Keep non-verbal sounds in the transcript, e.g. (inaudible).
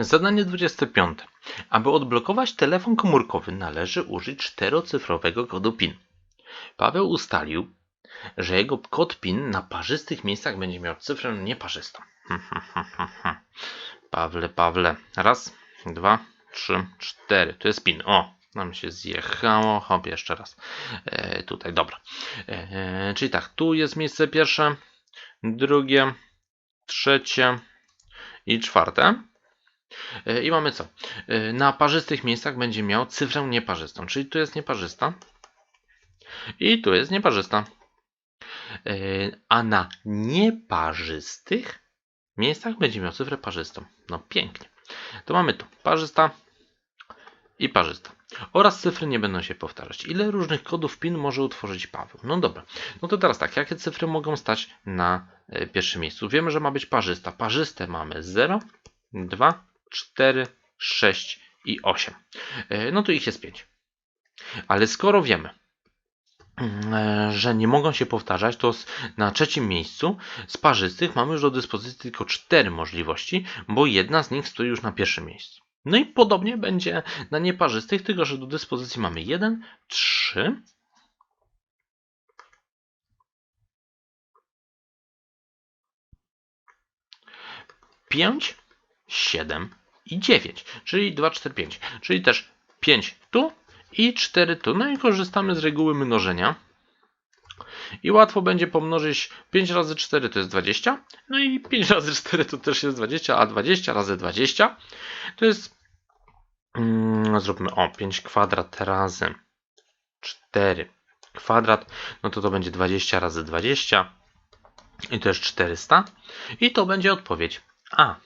Zadanie 25. Aby odblokować telefon komórkowy należy użyć czterocyfrowego kodu PIN. Paweł ustalił, że jego kod PIN na parzystych miejscach będzie miał cyfrę nieparzystą. (laughs) Pawle, Pawle. Raz, dwa, trzy, cztery. To jest PIN. O, nam się zjechało. Hop, jeszcze raz. E, tutaj, dobra. E, czyli tak, tu jest miejsce pierwsze, drugie, trzecie i czwarte. E, I mamy co? E, Na parzystych miejscach będzie miał cyfrę nieparzystą, czyli tu jest nieparzysta i tu jest nieparzysta. E, A na nieparzystych miejscach będzie miał cyfrę parzystą. No pięknie. To mamy tu parzysta i parzysta. Oraz cyfry nie będą się powtarzać. Ile różnych kodów PIN może utworzyć Paweł? No dobra. No to teraz tak, jakie cyfry mogą stać na pierwszym miejscu? Wiemy, że ma być parzysta. Parzyste mamy 0, 2, 4, 6 i 8. E, No to ich jest 5. Ale skoro wiemy, mm, e, że nie mogą się powtarzać, to na trzecim miejscu z parzystych mamy już do dyspozycji tylko 4 możliwości, bo jedna z nich stoi już na pierwszym miejscu. No i podobnie będzie na nieparzystych, tylko że do dyspozycji mamy 1, 3, pięć, siedem i 9, czyli 2, 4, 5. Czyli też 5 tu i 4 tu. No i korzystamy z reguły mnożenia. I łatwo będzie pomnożyć 5 razy 4 to jest 20. No i 5 razy 4 to też jest 20, a 20 razy 20 to jest. Mm, zróbmy o 5 kwadrat razy 4 kwadrat. No to to będzie 20 razy 20. I to jest 400. I to będzie odpowiedź A.